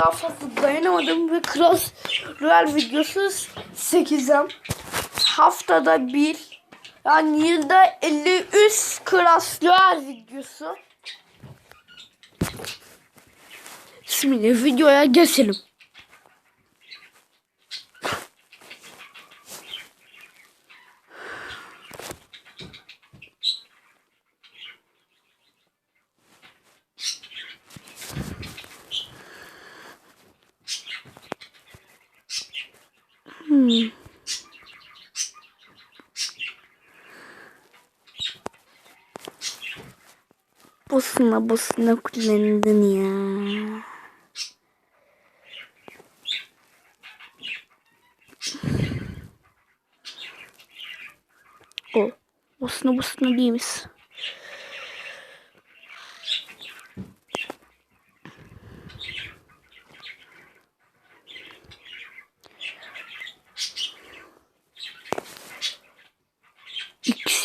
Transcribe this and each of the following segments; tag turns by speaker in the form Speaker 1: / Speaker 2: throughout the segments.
Speaker 1: daha fazla dayanamadım ve Clash Royale videosu 8'im. Haftada bir. Yani yılda 53 Clash Royale videosu. Şimdi videoya geçelim. Hmm. Boşuna boşuna kullandın ya. O. Boşuna boşuna değilmiş.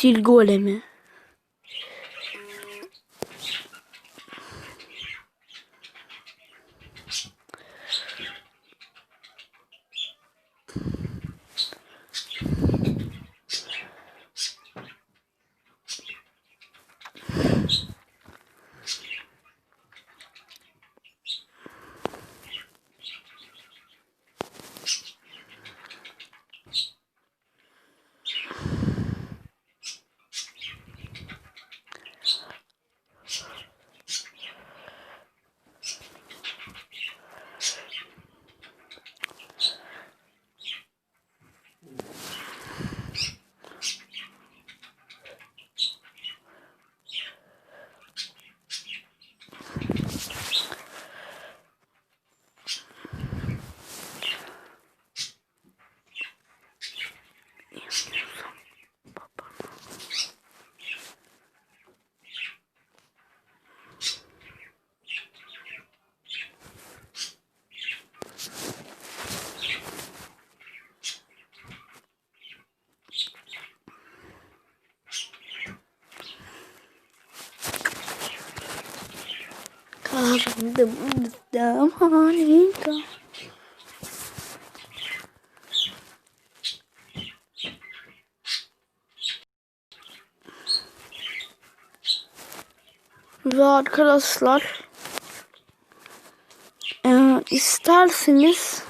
Speaker 1: İksir harika. Ve arkadaşlar e, isterseniz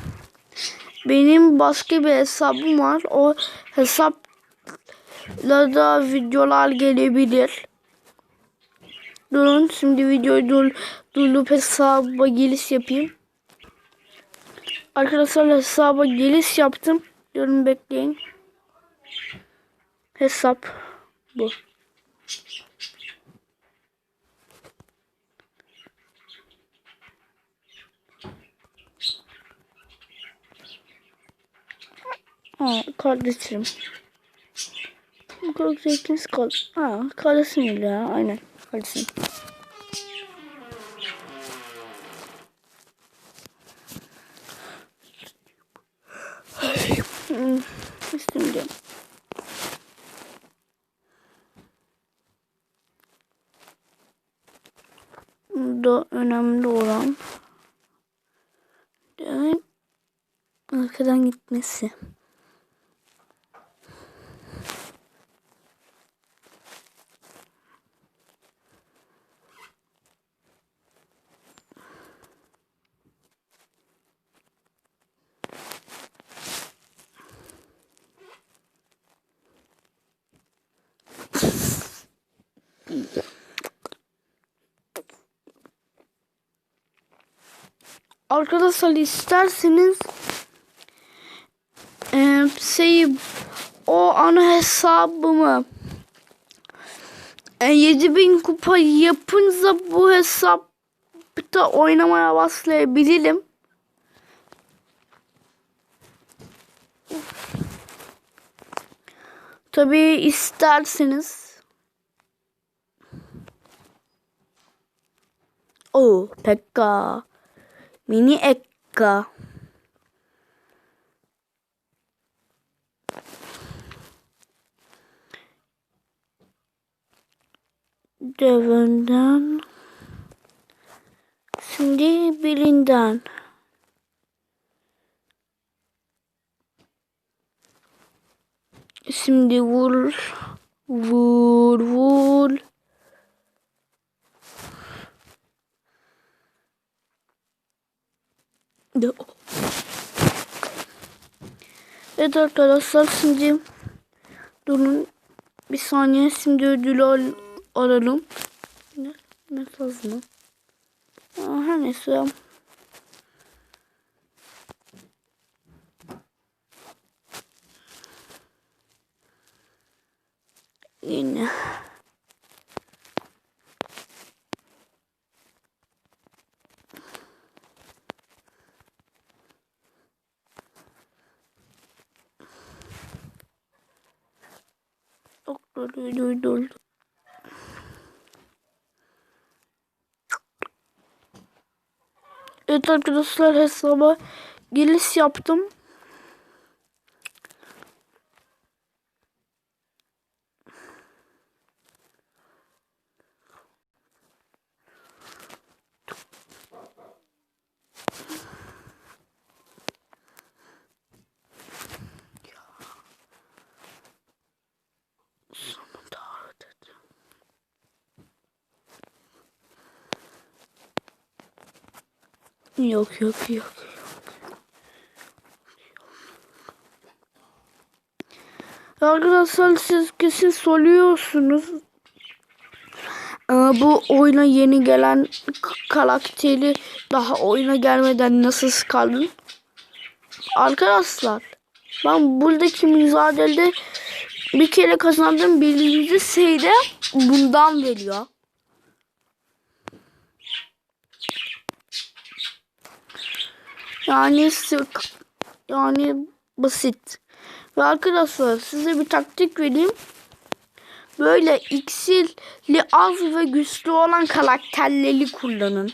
Speaker 1: benim başka bir hesabım var. O hesapla da videolar gelebilir. Durun şimdi videoyu dur, durdurup hesaba giriş yapayım. Arkadaşlar hesaba giriş yaptım. Durun bekleyin. Hesap bu. Aa kardeşim. Bu kadar zevkiniz kal. Aa kardeşim ya aynen kardeşim. Hmm, Şimdi. Burada önemli olan arkadan gitmesi. Arkadaşlar isterseniz e, şey o ana hesabımı e, 7000 kupa yapınca bu hesapta oynamaya başlayabilirim. Tabi isterseniz. O Pekka. Mini Ekka. Devönden. Şimdi birinden. Şimdi vur. Vur vur. Evet arkadaşlar şimdi durun bir saniye şimdi ödülü al alalım. Mesaj mı? Her neyse. Yine. Doktor duydum. Evet arkadaşlar hesaba giriş yaptım. Sonunda Yok yok yok. Arkadaşlar siz kesin soruyorsunuz. Ee, bu oyuna yeni gelen karakteri daha oyuna gelmeden nasıl kaldın? Arkadaşlar ben buradaki mücadelede bir kere kazandım birinci şeyde bundan veriyor. Yani sık yani basit. Ve arkadaşlar size bir taktik vereyim. Böyle iksirli az ve güçlü olan karakterleri kullanın.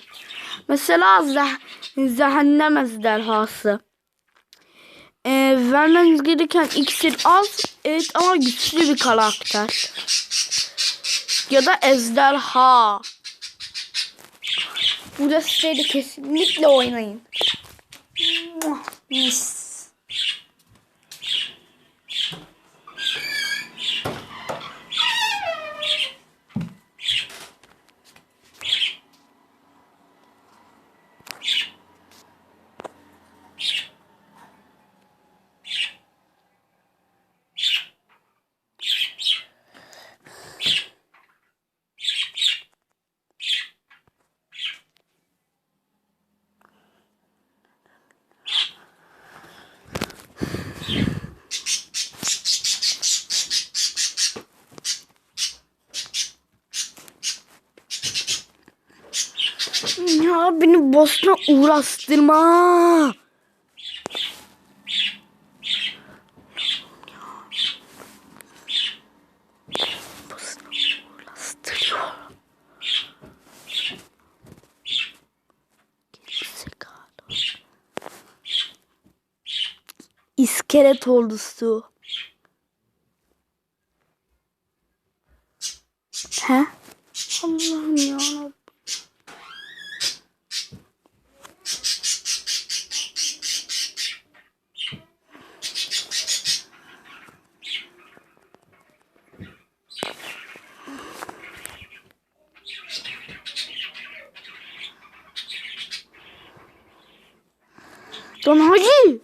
Speaker 1: Mesela zeh zehennem ejderhası. Ee, vermeniz gereken iksir az evet ama güçlü bir karakter. Ya da ejderha. Bu da size de kesinlikle oynayın. Mis. Beni boşuna uğraştırma. İskelet oldu su. He? Allah'ım ya. Lan hacı.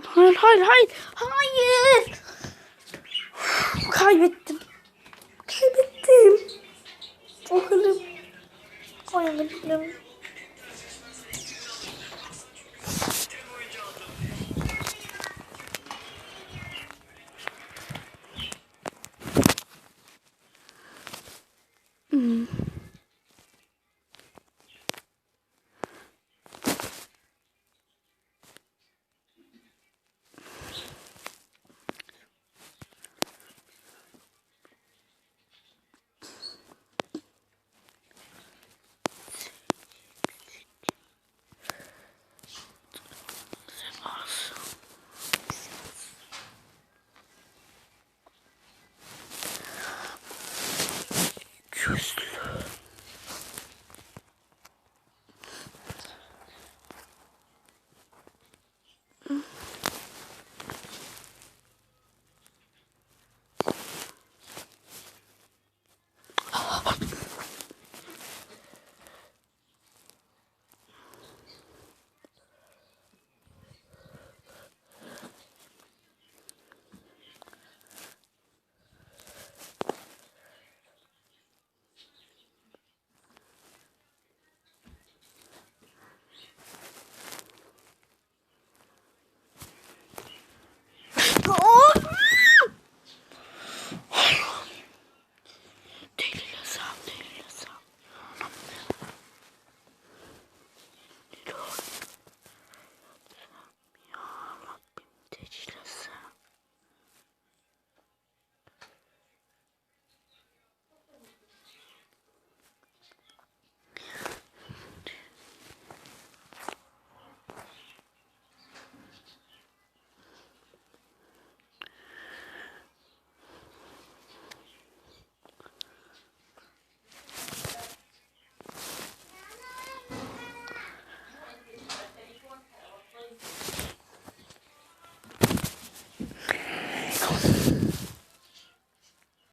Speaker 1: Lan. Hayır hayır hayır. Hayır. Kaybettim. Kaybettim. Oğlum. Kaybettim. Gözlü.